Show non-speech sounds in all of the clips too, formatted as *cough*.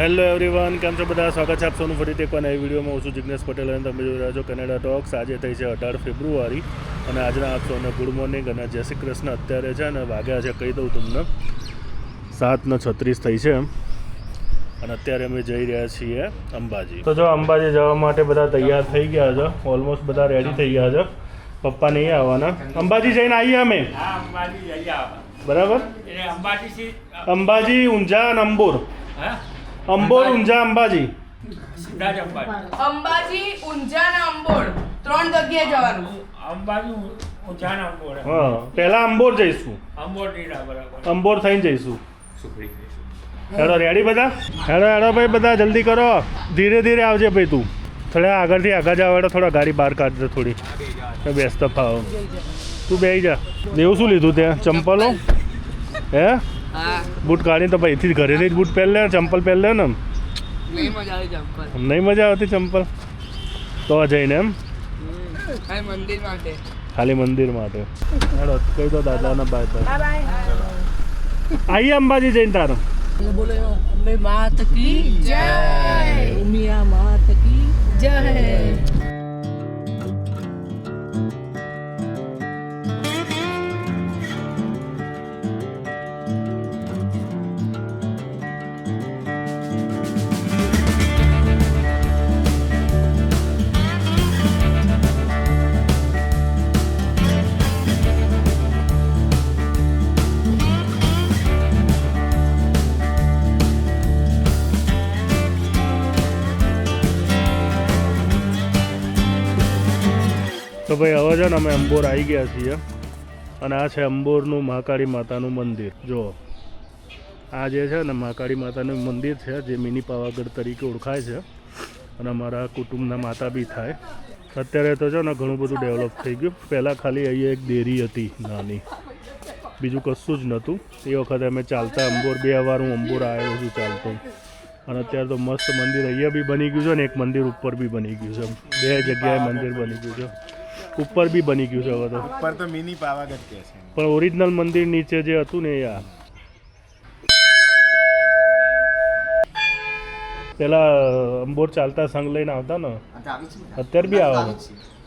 Hello everyone કેમ છો બધા? સ્વાગત છે આપ સૌનું ફરીથી એકવાર નવી વિડીયોમાં. હું છું જિજ્ઞેશ પટેલ અને તમે જોઈ રહ્યા છો કેનેડા ટોક્સ આજે થઈ છે અઢાર ફેબ્રુઆરી અને આજના આપ સૌને ગુડ મોર્નિંગ અને જય શ્રી કૃષ્ણ અત્યારે છે અને વાગ્યા છે કહી દઉં તમને સાતને છત્રીસ થઈ છે અને અત્યારે અમે જઈ રહ્યા છીએ અંબાજી. તો જો અંબાજી જવા માટે બધા તૈયાર થઈ ગયા છે. ઓલમોસ્ટ બધા રેડી થઈ ગયા છે. પપ્પા નહીં આવવાના. અંબાજી જઈને આવીએ અમે. બરાબર? અંબાજી ઊંઝા અને અંબોર. હા? અંબોર ઊંઝા અંબાજી. અંબાજી. અંબાજી ઊંઝા ને અંબોળ. ત્રણ જગ્યાએ જવાનું. અંબાજી ઊંચાણ અંબોર હા પહેલા અંબોર જઈશું. અંબોર બરાબર. અંબોર થઈને જઈશું. હેડો રેડી બધા? હેડો હેડો ભાઈ બધા જલ્દી કરો. ધીરે ધીરે આવજે ભાઈ તું. થોડા આગળથી આગળ જાવ હેડો થોડા ગાડી બહાર કાઢજો થોડી. તો બેસતો ફાવ તું બેસી જા. દેવું શું લીધું ત્યાં? ચંપલો? હા? બૂટ કાઢીને તો અહીંથી ઘરેથી જ બૂટ પહેર લે ચંપલ પહેર લે ને નહીં મજા આવી ચંપલ. નહીં મજા આવતી ચંપલ. તો જઈને એમ. ખાલી મંદિર માટે. ખાલી મંદિર માટે. હેડો કહી દો દાદાના બાય આઈએ અંબાજી જઈને તારો. બોલો અંબે માત કી જય. ઉમિયા માત કી જય? ભાઈ, હવે છે ને અમે અંબોર આવી ગયા છીએ. અને આ છે અંબોરનું મહાકાળી માતાનું મંદિર. જો આ જે છે ને મહાકાળી માતાનું મંદિર છે, જે મિની પાવાગઢ તરીકે ઓળખાય છે. અને અમારા કુટુંબના માતા બી થાય. અત્યારે તો છે ને ઘણું બધું ડેવલપ થઈ ગયું. પહેલાં ખાલી અહીંયા એક ડેરી હતી નાની. બીજું કશું જ નહોતું. એ વખતે અમે ચાલતા અંબોર, બે વાર હું અંબોર આવ્યો છું ચાલતો. અને અત્યારે તો મસ્ત મંદિર અહીંયા બી બની ગયું છે ને એક મંદિર ઉપર બી બની ગયું છે. બે જગ્યાએ મંદિર બની ગયું છે. ઉપર બી બની ગયું છે હવે તો. ઉપર તો મિની પાવાગઢ કે છે. પણ ઓરિજિનલ મંદિર નીચે જે હતું ને યાર પેલા અંબોર ચાલતા સંઘ લઈને આવતા ને. અત્યારે બી આવે.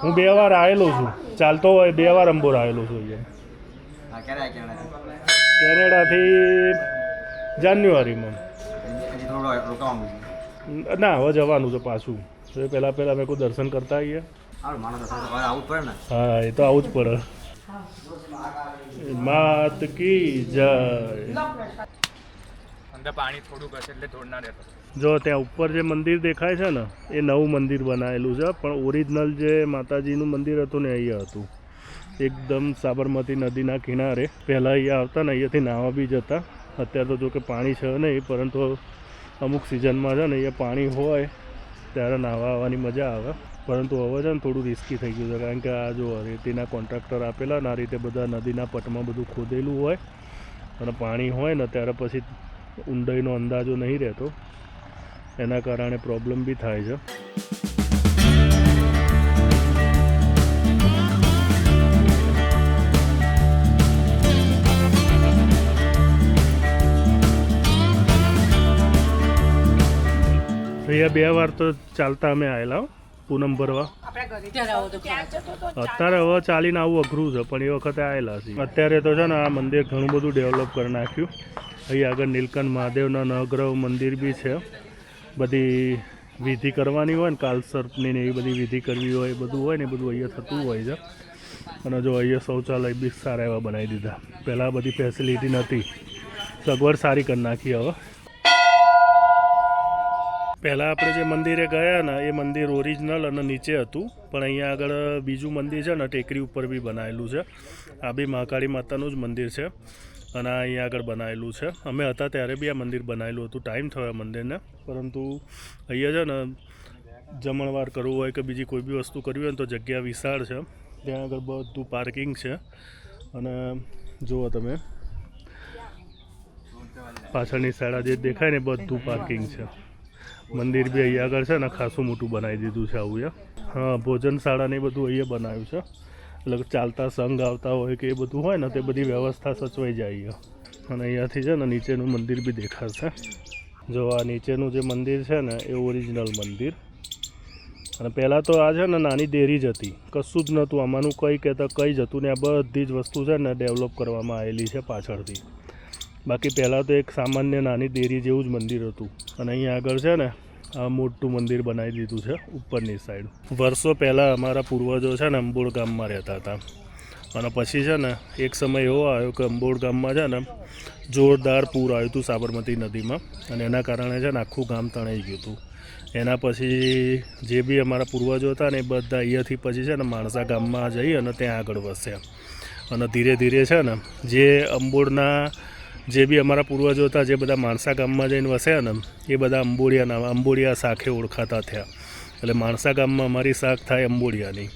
હું બે વાર આવેલો છું. ચાલતો હોય બે વાર અંબોર આવેલો છું અહીંયા. કેનેડાથી જાન્યુઆરીમાં. ના હવે જવાનું છે પાછું. તો પહેલાં પહેલાં મેં કોઈ દર્શન કરતા આવીએ. હા એ તો આવું જ પડે. માત કી જય. અંદર પાણી થોડુંક હશે એટલે થોડના રહેતો. જો ત્યાં ઉપર જે મંદિર દેખાય છે ને એ નવું મંદિર બનાવેલું છે પણ ઓરિજિનલ જે માતાજીનું મંદિર હતું ને અહીંયા હતું. એકદમ સાબરમતી નદીના કિનારે. પહેલાં અહીંયા આવતા ને અહીંયાથી નાવા બી જતા. અત્યારે તો જો કે પાણી છે નહીં પરંતુ અમુક સિઝનમાં છે ને અહીંયા પાણી હોય ત્યારે નાહવા આવવાની મજા આવે. પરંતુ હવે છે ને થોડું રિસ્કી થઈ ગયું છે, કારણ કે આ જો રેતીના કોન્ટ્રાક્ટર આપેલા ને આ રીતે બધા નદીના પટમાં બધું ખોદેલું હોય અને પાણી હોય ને ત્યારે પછી ઊંડાઈનો અંદાજો નહીં રહેતો. એના કારણે પ્રોબ્લેમ બી થાય છે. અહીંયા બે વાર તો ચાલતા અમે આવેલા પૂનમ ભરવા અત્યારે હવે ચાલીને આવું અઘરું છે પણ એ વખતે આવેલા છે અત્યારે તો છે ને આ મંદિર ઘણું બધું ડેવલપ કરી નાખ્યું. અહીં આગળ નીલકંઠ મહાદેવના નવગ્રહ મંદિર બી છે. બધી વિધિ કરવાની હોય ને કાલસર્પની ને એવી બધી વિધિ કરવી હોય એ બધું હોય ને એ બધું અહીંયા થતું હોય છે. અને જો અહીંયા શૌચાલય બી સારા એવા બનાવી દીધા. પહેલાં બધી ફેસિલિટી નહોતી. સગવડ સારી કરી નાખી હવે. પહેલાં આપણે જે મંદિરે ગયા ને, એ મંદિર ઓરિજિનલ અને નીચે હતું. પણ અહીંયા આગળ બીજું મંદિર છે ને, ટેકરી ઉપર બી બનાવેલું છે. આ બી મહાકાળી માતાનું જ મંદિર છે. અને અહીંયા આગળ બનાવેલું છે. અમે હતા ત્યારે બી આ મંદિર બનાવેલું હતું. ટાઈમ થયો મંદિરને. પરંતુ અહીંયા છે ને, જમણવાર કરવું હોય કે બીજી કોઈ બી વસ્તુ કરવી હોય તો જગ્યા વિશાળ છે. ત્યાં આગળ બધું પાર્કિંગ છે. અને જુઓ તમે, પાછળની સાઈડ જે દેખાય ને બધું પાર્કિંગ છે. મંદિર બી અહીંયા આગળ છે ને ખાસું મોટું બનાવી દીધું છે આવું હા ભોજનશાળા ને એ બધું અહીંયા બનાવ્યું છે. એટલે ચાલતા સંઘ આવતા હોય કે એ બધું હોય ને, તે બધી વ્યવસ્થા સચવાઈ જાય અને અહીંયાથી છે ને નીચેનું મંદિર બી દેખાશે. જો આ નીચેનું જે મંદિર છે ને, એ ઓરિજિનલ મંદિર. અને પહેલાં તો આ છે ને નાની ડેરી જ હતી. કશું જ નહોતું. આમાંનું કંઈ કહેતા કંઈ જ હતું ને આ બધી જ વસ્તુ છે ને ડેવલપ કરવામાં આવેલી છે પાછળથી. બાકી પહેલાં તો એક સામાન્ય નાની ડેરી જેવું જ મંદિર હતું. અને અહીંયા આગળ છે ને, આ મોટું મંદિર બનાવી દીધું છે, ઉપરની સાઈડ વર્ષો પહેલાં અમારા પૂર્વજો છે ને અંબોડ ગામમાં રહેતા હતા. અને પછી છે ને, એક સમય એવો આવ્યો કે અંબોડ ગામમાં છે ને, જોરદાર પૂર આવ્યું હતું સાબરમતી નદીમાં. અને એના કારણે છે ને આખું ગામ તણાઈ ગયું હતું. એના પછી જે બી અમારા પૂર્વજો હતા ને એ બધા અહીંયાથી પછી છે ને માણસા ગામમાં જઈ અને ત્યાં આગળ વસ્યા. અને ધીરે ધીરે છે ને, જે અંબોડના જે બી અમારા પૂર્વજો હતા જે બધા માણસા ગામમાં જઈને વસ્યા ને એ બધા અંબોડિયાના અંબોડિયા શાખે ઓળખાતા થયા. એટલે માણસા ગામમાં અમારી શાખ થાય અંબોડિયાની.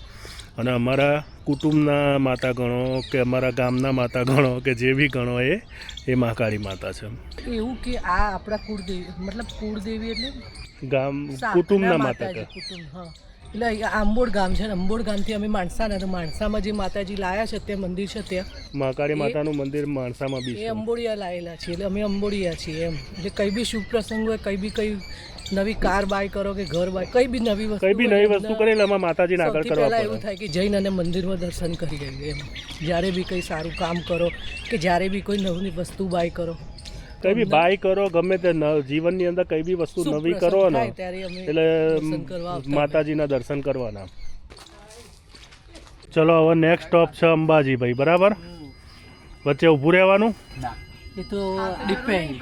અને અમારા કુટુંબના માતા ગણો કે અમારા ગામના માતા ગણો કે જે બી ગણો એ એ મહાકાળી માતા છે. એવું કે આ આપણા કુળદેવી મતલબ કુળદેવી એટલે ગામ કુટુંબના માતા કુટુંબ હા. એટલે અહીંયા આંબોડ ગામ છે આંબોડ અંબોડ ગામથી અમે માણસાના તો માણસામાં જે માતાજી લાયા છે તે મંદિર છે ત્યાં મહાકાળી માતાનું મંદિર માણસામાં બી એ અંબોડિયા લાયેલા છીએ એટલે અમે અંબોડિયા છીએ એમ. એટલે કઈ બી શુભ પ્રસંગ હોય કઈ બી કઈ નવી કાર બાય કરો કે ઘર બાય કઈ બી નવી વસ્તુ કઈ બી નવી વસ્તુ કરીને એમાં માતાજીને આગળ કરવા પહેલા એવું થાય કે જઈને અને મંદિરમાં દર્શન કરી લઈએ એમ. જ્યારે બી કંઈ સારું કામ કરો કે જ્યારે બી કોઈ નવી વસ્તુ બાય કરો. કઈ બી બાય કરો ગમે તે ન- જીવનની અંદર કઈ બી વસ્તુ નવી કરો ને એટલે માતાજીના દર્શન કરવાના. ચલો હવે નેક્સ્ટ સ્ટોપ છે અંબાજી ભાઈ બરાબર? વચ્ચે ઊભું રહેવાનું? એ તો ડિપેન્ડ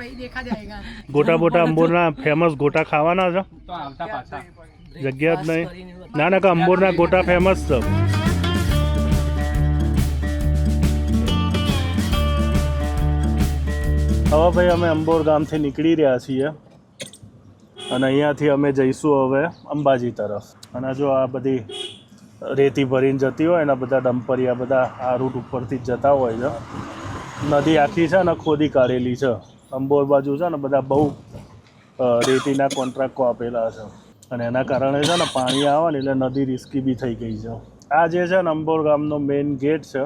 ગોટા બોટા અંબોરના ફેમસ ગોટા ખાવાના છે? તો આવતા પાછા. જગ્યા જ નહીં. ના ના કે અંબોરના ગોટા ફેમસ છે. હવે ભાઈ અમે અંબોર ગામથી નીકળી રહ્યા છીએ. અને અહીંયાથી અમે જઈશું હવે અંબાજી તરફ. અને જો આ બધી રેતી ભરીને જતી હોય ને બધા ડમ્પરિયા બધા આ રૂટ ઉપરથી જ જતા હોય છે. નદી આખી છે ને ખોદી કાઢેલી છે. અંબોર બાજુ છે ને બધા બહુ રેતીના કોન્ટ્રાક્ટો આપેલા છે. અને એના કારણે છે ને પાણી આવે ને એટલે નદી રિસ્કી બી થઈ ગઈ છે. આ જે છે ને અંબોર ગામનો મેઇન ગેટ છે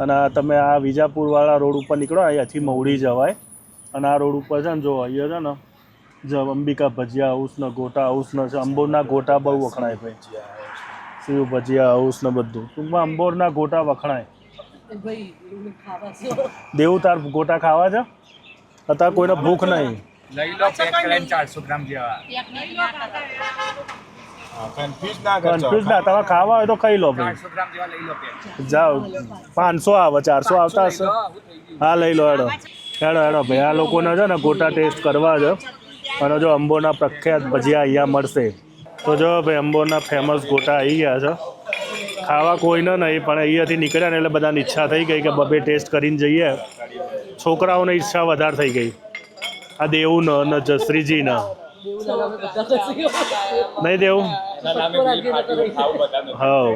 અને આ તમે આ વિજાપુરવાળા રોડ ઉપર નીકળો અહીંયાથી મવડી જવાય. અને આ રોડ ઉપર છે ને જો અહીંયા છે ને જ અંબિકા ભજીયા હાઉસ ને ગોટા હાઉસ ને છે અંબોરના ગોટા બહુ વખણાય ભાઈ. શિવ ભજીયા હાઉસ ને બધું. ટૂંકમાં અંબોરના ગોટા વખણાય. દેવું તાર ગોટા ખાવા છે? અત્યારે કોઈને ભૂખ નહીં. લઈ લો ચારસો ગ્રામ જેવા. કન્ફ્યુઝ ના કરશો કન્ફ્યુઝ ના તમે ખાવા હોય તો ખાઈ લો ભાઈ. ચારસો ગ્રામ જેવા લઈ લો પેક જાઓ. પાંચસો આવે ચારસો આવતા હશે. હા લઈ લો હેડો. હેડો હેડો ભાઈ આ લોકોને છે ને ગોટા ટેસ્ટ કરવા છે. અને જો અંબોના પ્રખ્યાત ભજીયા અહીંયા મળશે. તો જો ભાઈ અંબોના ફેમસ ગોટા આવી ગયા છે. ખાવા કોઈને નહીં પણ અહીંયાથી નીકળ્યા ને એટલે બધાની ઈચ્છા થઈ ગઈ કે બબે ટેસ્ટ કરીને જઈએ. છોકરાઓને ઈચ્છા વધારે થઈ ગઈ. આ દેવું ન ન જસરીજી ન નહીં દેવું? હા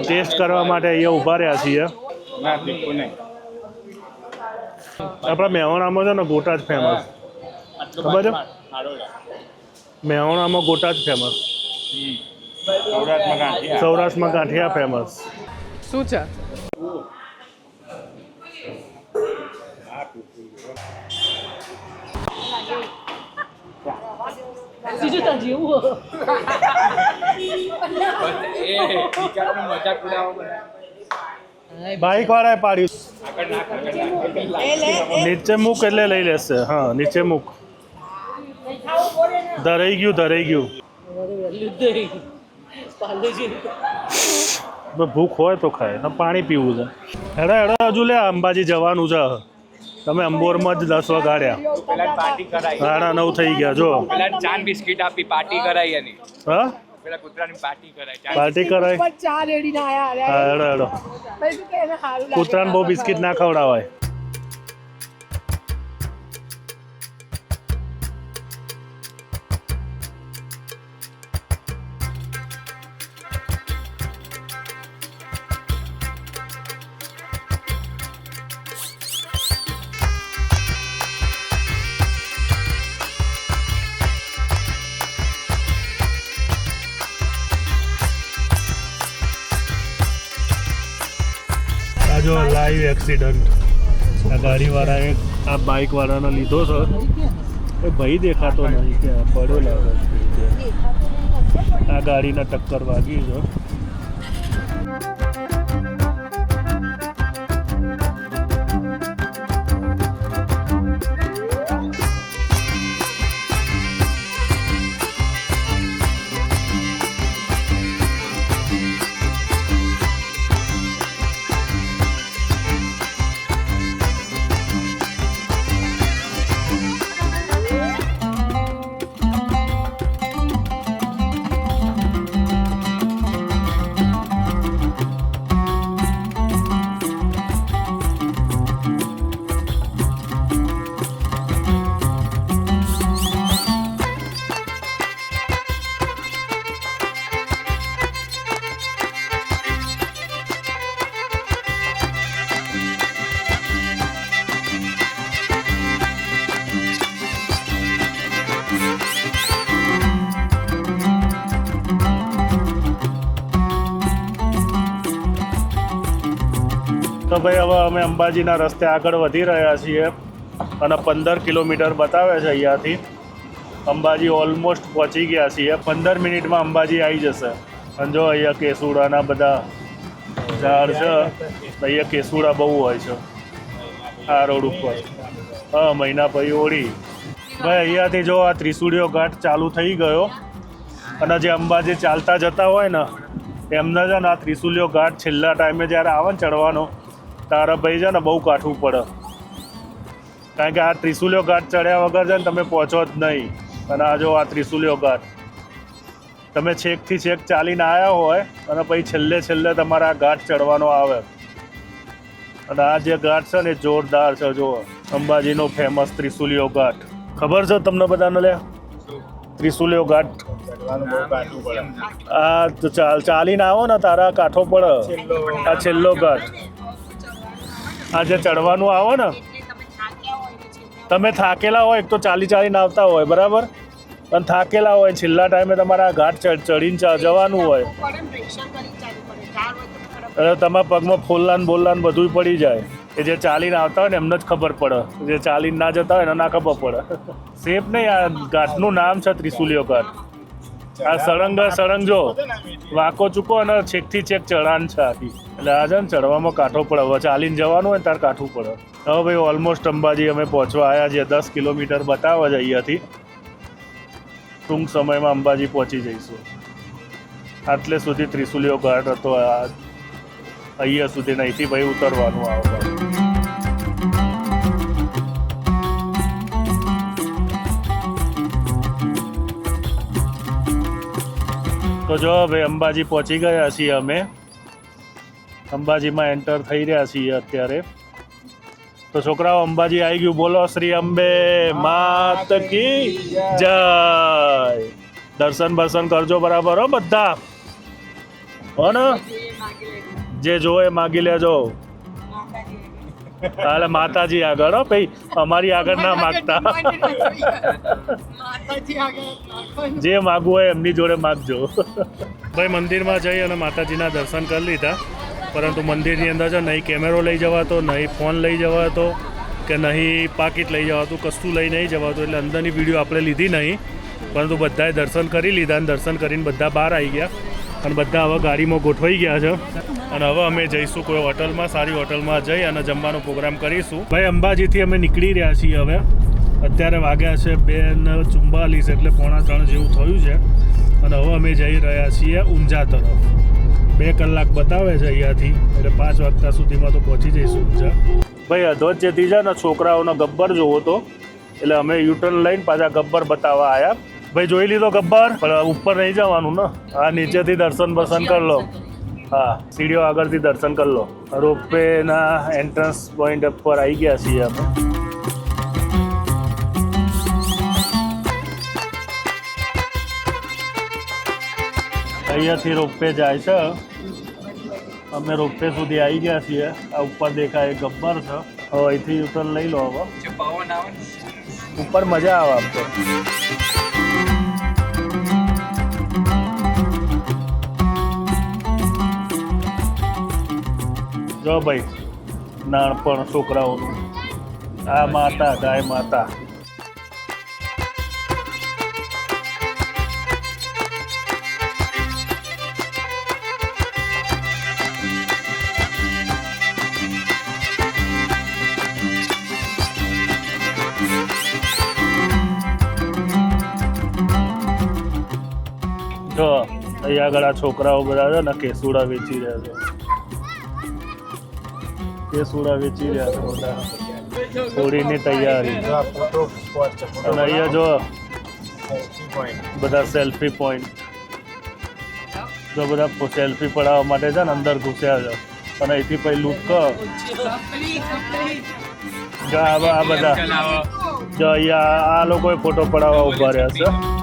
ટેસ્ટ કરવા માટે અહીંયા ઊભા રહ્યા છીએ. આપણા મેહોણામાં છે ને ગોટા જ ફેમસ ખબર છે? મેહોણામાં ગોટા જ ફેમસ સૌરાષ્ટ્રમાં ગાંઠિયા. ફેમસ શું છે? બીજું તો જેવું એ બિચારાનો મજાક *laughs* બાઈક વાળાએ પાડ્યું. નીચે મૂક એટલે લઈ લેશે. હા નીચે મૂક. ધરાઈ ગયું ધરાઈ ગયું. ભૂખ હોય તો ખાય પાણી પીવું છે. હેડા હેડા હજુ લે અંબાજી જવાનું છે. તમે અંબોરમાં જ દસ વગાડ્યા પેલા સાડા નવ થઈ ગયા જો. પેલા ચાન બિસ્કિટ આપી પાર્ટી કરાઈ એની. હા? પેલા પાર્ટી કરાય કૂતરાને બહુ બિસ્કિટ ના ખવડાવાય. લાઈવ એક્સિડન્ટ આ ગાડીવાળાએ આ બાઇકવાળાને લીધો છે. એ ભય દેખાતો નહીં કે પડ્યો લાગે આ ગાડીના ટક્કર વાગી છે તો ભાઈ, હવે અમે અંબાજીના રસ્તે આગળ વધી રહ્યા છીએ અને પંદર કિલોમીટર બતાવે છે અહીંયાથી. અંબાજી ઓલમોસ્ટ પહોંચી ગયા છીએ. પંદર મિનિટમાં અંબાજી આવી જશે. અને જો અહીંયા કેસુડાના બધા ઝાડ છે અહીંયા કેસુડા બહુ હોય છે, આ રોડ ઉપર. હા, મહિના પછી ઓળી. ભાઈ, અહીંયાથી જો આ ત્રિસુડીઓ ઘાટ ચાલુ થઈ ગયો અને જે અંબાજી ચાલતા જતા હોય ને, એમને છે ને આ ત્રિશુલીઓ ઘાટ છેલ્લા ટાઈમે જ્યારે આવે ને ચડવાનો તારા ભાઈ છે ને બહુ કાઠું પડે. કારણ કે આ ત્રિશુલ્યો ઘાટ ચડ્યા વગર છે ને તમે પહોંચો જ નહીં. અને આ જો આ ત્રિશુલ્યો ઘાટ. તમે છેકથી છેક ચાલીને આવ્યા હોય અને પછી છેલ્લે છેલ્લે તમારે આ ઘાટ ચડવાનો આવે. અને આ જે ઘાટ છે ને એ જોરદાર છે જો અંબાજીનો ફેમસ ત્રિશુલ્યો ઘાટ. ખબર છે તમને બધાને લે ત્રિશુલ્યો ઘાટ. આ ચાલીને આવો ને, તારા કાંઠો પડે. આ છેલ્લો ઘાટ. આ જે ચડવાનું આવો ને. તમે થાકેલા હોય એક તો ચાલી ચાલીને આવતા હોય બરાબર? પણ થાકેલા હોય છેલ્લા ટાઈમે તમારે આ ઘાટ ચડ ચડીને જવાનું હોય. એટલે તમારા પગમાં ફોલ્લાન બોલ્લાન બધું પડી જાય. એ જે ચાલીને આવતા હોય ને એમને જ ખબર પડે. જે ચાલીને ના જતા હોય એને ના ખબર પડે. *laughs* સેફ નહીં આ ઘાટનું નામ છે ત્રિશુલીઓ ઘાટ. આ સળંગ સળંગ જો વાંકો ચૂકો અને છેકથી છેક ચઢાણ છે આખી. એટલે આ છે ને ચડવામાં કાંઠો પડે. હવે ચાલીને જવાનું હોય ને તાર કાંઠું પડે. હવે ભાઈ ઓલમોસ્ટ અંબાજી અમે પહોંચવા આવ્યા છીએ. દસ કિલોમીટર બતાવે છે અહીંયાથી. ટૂંક સમયમાં અંબાજી પહોંચી જઈશું. આટલે સુધી ત્રિશુલીઓ ઘાટ હતો. અહીંયા સુધી અહીંથી ભાઈ ઉતરવાનું આવે. તો જો હવે અંબાજી પહોંચી ગયા છીએ અમે. અંબાજીમાં એન્ટર થઈ રહ્યા છીએ અત્યારે. તો છોકરાઓ, અંબાજી આવી ગયું. બોલો, શ્રી અંબે માત કી જય. દર્શન બર્શન કરજો બરાબર હો બધા. હો ને? જે જોવે માગી લેજો. હાલે માતાજી આગળ હો ભાઈ અમારી આગળ ના માગતા. જે માગવું હોય એમની જોડે માગજો. ભાઈ મંદિરમાં જઈ અને માતાજીના દર્શન કરી લીધા. પરંતુ મંદિરની અંદર છે નહીં કેમેરો લઈ જવાતો નહીં ફોન લઈ જવાતો કે નહીં પાકીટ લઈ જવાતું કશું લઈ નહીં જવાતું એટલે અંદરની વીડિયો આપણે લીધી નહીં. પરંતુ બધાએ દર્શન કરી લીધા અને દર્શન કરીને બધા બહાર આવી ગયા. અને બધા હવે ગાડીમાં ગોઠવાઈ ગયા છે. અને હવે અમે જઈશું કોઈ હોટલમાં, સારી હોટલમાં જઈ અને જમવાનો પ્રોગ્રામ કરીશું. ભાઈ, અંબાજીથી અમે નીકળી રહ્યા છીએ હવે. અત્યારે વાગ્યા છે બે ને ચુમ્બાલીસ એટલે પોણા ત્રણ જેવું થયું છે. અને હવે અમે જઈ રહ્યા છીએ ઊંઝા તરફ. બે કલાક બતાવે છે અહીંયાથી. એટલે પાંચ વાગતા સુધીમાં તો પહોંચી જઈશું ઊંઝા. ભાઈ અધોચેતી છે ને છોકરાઓનો ગબ્બર જોવો તો. એટલે અમે યુટર્ન લઈને પાછા ગબ્બર બતાવવા આવ્યા ભાઈ જોઈ લીધો ગબ્બર પણ ઉપર નહીં જવાનું ને. હા નીચેથી દર્શન બર્શન કરી લો. હા સીડીઓ આગળથી દર્શન કરી લો. રોપવેના એન્ટ્રન્સ પોઈન્ટ પર આવી ગયા છીએ અમે અહીંયાથી રોપવે જાય છે. અમે રોપવે સુધી આવી ગયા છીએ. આ ઉપર દેખાય ગબ્બર છે. હવે અહીંથી યુટર્ન લઈ લો હવે. ઉપર મજા આવે આમ તો. જો ભાઈ નાનપણ છોકરાઓનું આ માતા ગાય માતા. જો અહીંયા આગળ આ છોકરાઓ બધા છે ને કેસુડા વેચી રહ્યા છે. કેસુડા વેચી રહ્યા છે. બધા તૈયારી. અને અહીંયા જો બધા સેલ્ફી પોઈન્ટ. જો બધા સેલ્ફી પડાવવા માટે છે ને અંદર ઘૂસ્યા છે. અને અહીંથી પછી લૂક કર. આ બધા. જો અહીંયા આ લોકોએ ફોટો પડાવવા ઊભા રહ્યા છે.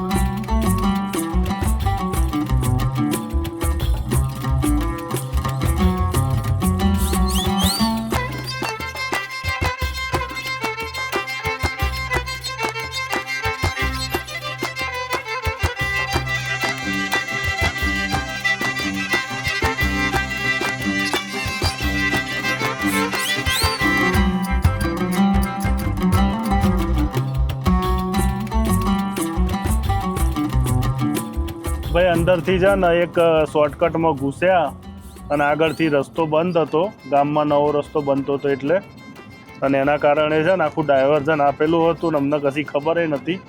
અંદરથી છે ને, એક શોર્ટકટમાં ઘૂસ્યા અને આગળથી રસ્તો બંધ હતો. ગામમાં નવો રસ્તો બનતો હતો એટલે. અને એના કારણે છે ને, આખું ડાયવર્ઝન આપેલું હતું ને, અમને કશી ખબર નથી.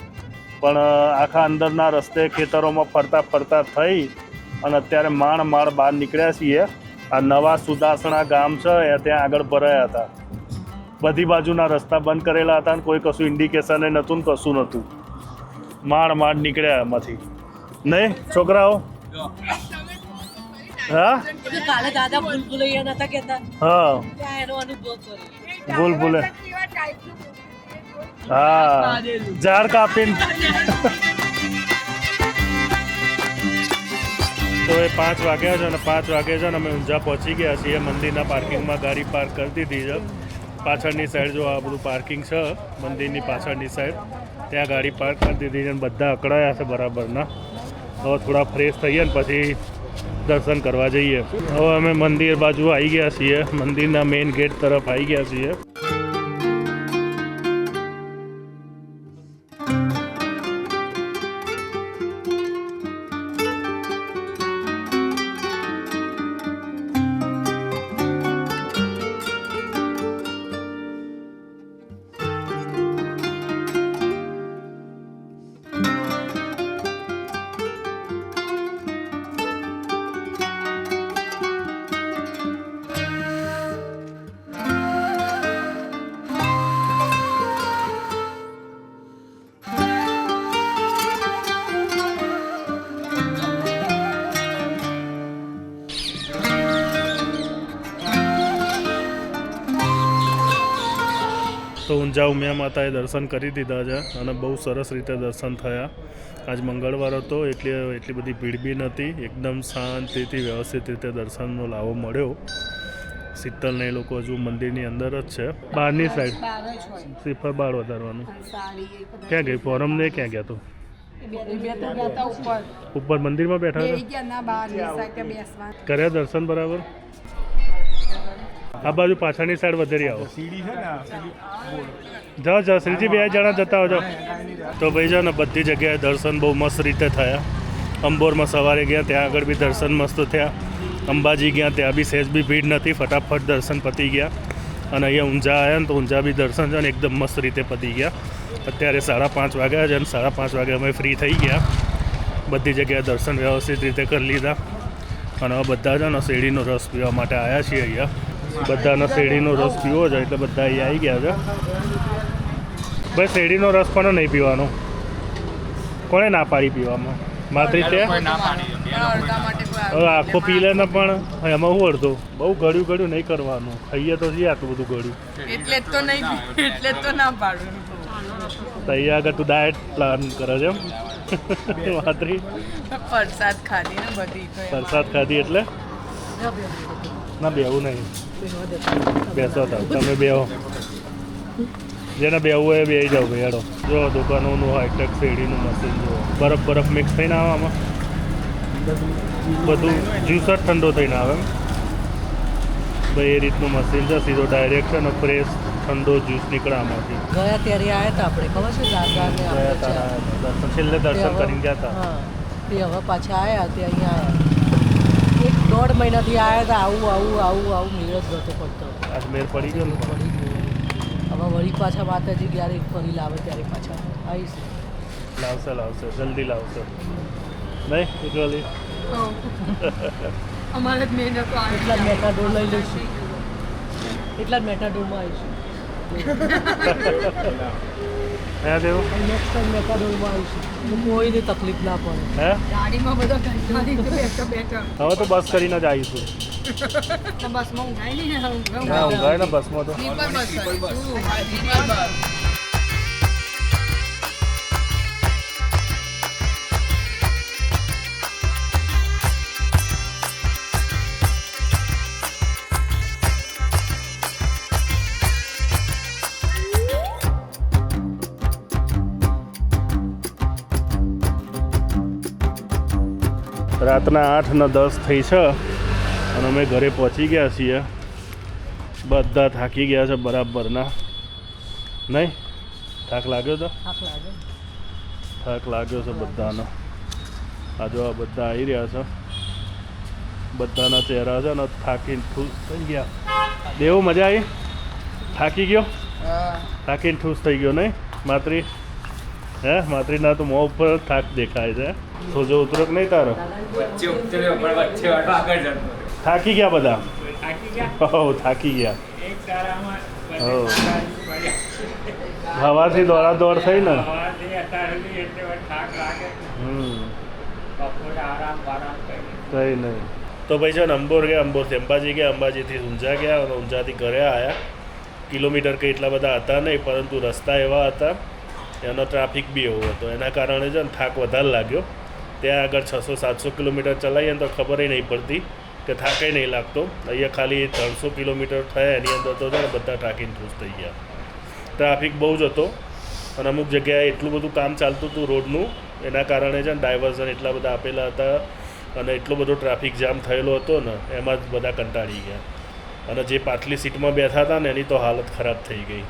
પણ આખા અંદરના રસ્તે, ખેતરોમાં ફરતા ફરતા થઈ અને અત્યારે માણ માળ બહાર નીકળ્યા છીએ. આ નવા સુદાસણા ગામ છે, એ ત્યાં આગળ ભરાયા હતા. બધી બાજુના રસ્તા બંધ કરેલા હતા અને કોઈ કશું ઇન્ડિકેશન નહોતું કશું નહોતું. માળ માળ નીકળ્યા એમાંથી. નહીં છોકરાઓ? હા? કાલે દાદા ભૂલભુલૈયા નતા કેતા હા. એનો અનુભવ કર્યો. ભૂલ ભૂલે. હા. ઝાડ કાપીને. તો એ પાંચ વાગ્યા છે અને પાંચ વાગે છે ને અમે ઊંઝા પહોંચી ગયા છીએ. મંદિરના પાર્કિંગમાં ગાડી પાર્ક કરી દીધી છે. પાછળની સાઈડ જો આ બધું પાર્કિંગ છે મંદિરની પાછળની સાઈડ ત્યાં ગાડી પાર્ક કરી દીધી છે અને બધા અકળાયા છે બરાબરના. હવે થોડા ફ્રેશ થઈએ ને પછી દર્શન કરવા જઈએ. હવે અમે મંદિર બાજુ આવી ગયા છીએ. મંદિરના મેઇન ગેટ તરફ આવી ગયા છીએ. ઊંઝા ઉમિયા માતાએ દર્શન કરી દીધા છે અને બહુ સરસ રીતે દર્શન થયા. આજ મંગળવાર હતો એટલે એટલી બધી ભીડ બી નથી એકદમ શાંતિથી વ્યવસ્થિત રીતે દર્શનનો લાવો મળ્યો. શીતલ ને એ લોકો હજુ મંદિરની અંદર જ છે. બહારની સાઈડ શ્રીફળ બાર વધારવાનું. ક્યાં ગઈ? ફોરમ ને ક્યાં ગયા તો? ઉપર. મંદિરમાં બેઠા કર્યા દર્શન બરાબર? આ બાજુ પાછળની સાઈડ વધારી આવો. જાઓ જાઓ, શ્રીજી બે જણા જતા હોજો તો ભાઈ જાઓ ને બધી જગ્યાએ દર્શન બહુ મસ્ત રીતે થયા. અંબોરમાં સવારે ગયા, ત્યાં આગળ બી દર્શન મસ્ત થયા. અંબાજી ગયા, ત્યાં બી સહેજ બી ભીડ નથી, ફટાફટ દર્શન પતી ગયા. અને અહીંયા ઊંઝા આવ્યા ને તો ઊંઝા બી દર્શન છે ને એકદમ મસ્ત રીતે પતી ગયા. અત્યારે સાડા પાંચ વાગ્યા છે અને સાડા પાંચ વાગે અમે ફ્રી થઈ ગયા. બધી જગ્યાએ દર્શન વ્યવસ્થિત રીતે કરી લીધા. અને બધા છે ને શેરડીનો રસ પીવા માટે આવ્યા છીએ અહીંયા. બધાનો શેરડીનો રસ પીવો છે એટલે બધા અહીંયા આવી ગયા છે. ભાઈ શેરડીનો રસ પણ નહીં પીવાનો? કોણે ના પાડી પીવામાં? માત્રી તે કોઈ ના પાડી? દે. અડધા માટે કોઈ હવે આખો પી લે ને પણ એમાં શું અડધો? બહુ ગળ્યું ગળ્યું નહીં કરવાનું. ખાઈએ તો જઈએ આટલું બધું ગળ્યું. એટલે તો નહીં એટલે તો ના પાડું. તૈયાર આગળ તું ડાયટ પ્લાન કરે છે એમ? માત્રી? પ્રસાદ ખાધી ને બધી પ્રસાદ વરસાદ ખાધી એટલે? ના બેવું નહીં. બેસો તો તમે બેહો. જેને બેવું હોય બેસી જાવ ભાઈ હેડો જો દુકાનોનું હાઈટેક શેરડીનું મશીન જુઓ. બરફ બરફ મિક્સ થઈને આવે આમાં? બધું જ્યુસ જ ઠંડો થઈને આવે ભાઈ એ રીતનું મશીન છે સીધો ડાયરેક્ટ છે ને ફ્રેશ ઠંડો જ્યુસ નીકળે આમાંથી. ગયા ત્યારે આવ્યા હતા આપણે ખબર છે? ગયા આપણે દર્શન છેલ્લે દર્શન કરીને ગયા હતા તે હવે પાછા આવ્યા તે અહીંયા આવ્યા દોઢ મહિનાથી આવ્યા હતા આવું આવું આવું આવું મેળ જ નહોતો પડતો. આજ મેર પડી ગયો ને? પડી ગયો. હવે વળી પાછા માતાજી ક્યારેક ફરી લાવે ત્યારે પાછા આવીશ. લાવશે લાવશે જલ્દી લાવશે. નહીં જલ્દી અમારે જ મહેનતો આવી એટલા મેટાડોર લઈ લઈશું. એટલા જ મેટાડોરમાં આવીશું. *laughs* હે દેવું? નેક્સ્ટ ટાઈમ મેટાડોરમાં આવીશું કોઈને તકલીફ ના પડે. હે? ગાડીમાં બધા કંટાળી ગયો બેઠો બેઠો. હવે તો બસ કરીને જ આવીશું. બસમાં ઊંઘાય નહીં ને? ઊંઘાય ના ને બસમાં તો. Sleeper bus. રાતના આઠ ને દસ થઈ છે. અને અમે ઘરે પહોંચી ગયા છીએ. બધા થાકી ગયા છે બરાબરના. નહીં? થાક લાગ્યો તો? થાક લાગ્યો. છે બધાનો. આ જો આ બધા આવી રહ્યા છે. બધાના ચહેરા છે ને થાકીને ઠૂસ થઈ ગયા. દેવું મજા આવી? થાકી ગયો? થાકીને ઠૂસ થઈ ગયો નહીં? માત્રી? હે? માત્રીના તો મોં ઉપર થાક દેખાય છે. સોજો ઉતરક નહીં તારો? વચ્ચે ઉતર્યો પણ વચ્ચે વાળો આગળ જતો થાકી ગયા બધા? થાકી ગયા? હો થાકી ગયા. એક તારામાં હો. હવાથી દોડા દોડ થઈ ને? કઈ નહીં. તો ભાઈ છે ને અંબોર ગયા અંબોરથી અંબાજી ગયા અંબાજીથી ઊંઝા ગયા અને ઊંઝાથી ઘરે આવ્યા કિલોમીટર કંઈ એટલા બધા હતા નહીં પરંતુ રસ્તા એવા હતા. એનો ટ્રાફિક બી એવો હતો. એના કારણે છે ને થાક વધારે લાગ્યો. ત્યાં આગળ છસો સાતસો કિલોમીટર ચલાવીએ ને તો ખબર નહીં પડતી કે થાકે નહીં લાગતો. અહીંયા ખાલી ત્રણસો કિલોમીટર થયા, એની અંદર તો છે ને બધા થાકીને ખુશ થઈ ગયા. ટ્રાફિક બહુ જ હતો અને અમુક જગ્યાએ એટલું બધું કામ ચાલતું હતું રોડનું, એના કારણે છે ને ડાયવર્ઝન એટલા બધા આપેલા હતા અને એટલો બધો ટ્રાફિક જામ થયેલો હતો ને, એમાં જ બધા કંટાળી ગયા. અને જે પાછલી સીટમાં બેઠા હતા ને, એની તો હાલત ખરાબ થઈ ગઈ.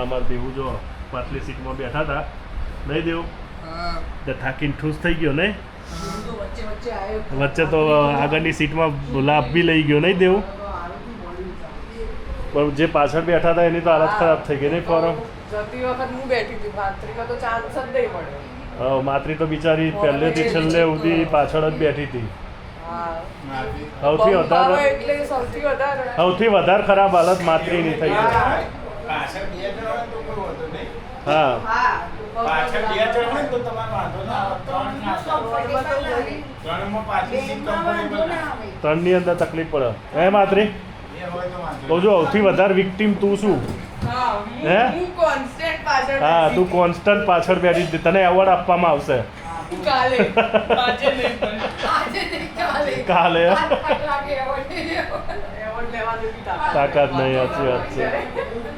આમાં દેવું જો પાછલી સીટમાં બેઠા હતા, નહીં દેવું થાકીને ઠૂસ થઈ ગયો નહીં? વચ્ચે તો આગળની સીટમાં લાભ બી લઈ ગયો નહીં દેવું? પણ જે પાછળ બેઠા હતા એની તો હાલત ખરાબ થઈ ગઈ નહીં ફોરમ? જતી વખત હું બેઠી હતી ભાત્રીમાં તો ચાન્સ જ નહીં મળ્યો. હા માત્રી તો બિચારી પહેલેથી છેલ્લે સુધી પાછળ જ બેઠી હતી. સૌથી વધારે સૌથી વધારે. ખરાબ હાલત માત્રીની થઈ છે પાછળ બે જણ હોય તો કોઈ વાંધો નહીં. હા. હા. પાછળ બે જણ હોય તો તમારે વાંધો ના આવે. ત્રણ ના આવે. ત્રણમાં પાછી સીટ ના ત્રણની અંદર તકલીફ પડે. હે માત્રી? તો જો સૌથી વધારે વિક્ટીમ તું શું? હે? હું- હું? કોન્સ્ટન્ટ પાછળ હા તું કોન્સ્ટન્ટ પાછળ બેઠી. તને એવોર્ડ આપવામાં આવશે. કાલે આજે નહીં આજે નહીં કાલે. કાલે? થાક લાગે એવો નહીં. એવોર્ડ લેવા તાકાત. તાકાત નહીં સાચી વાત છે.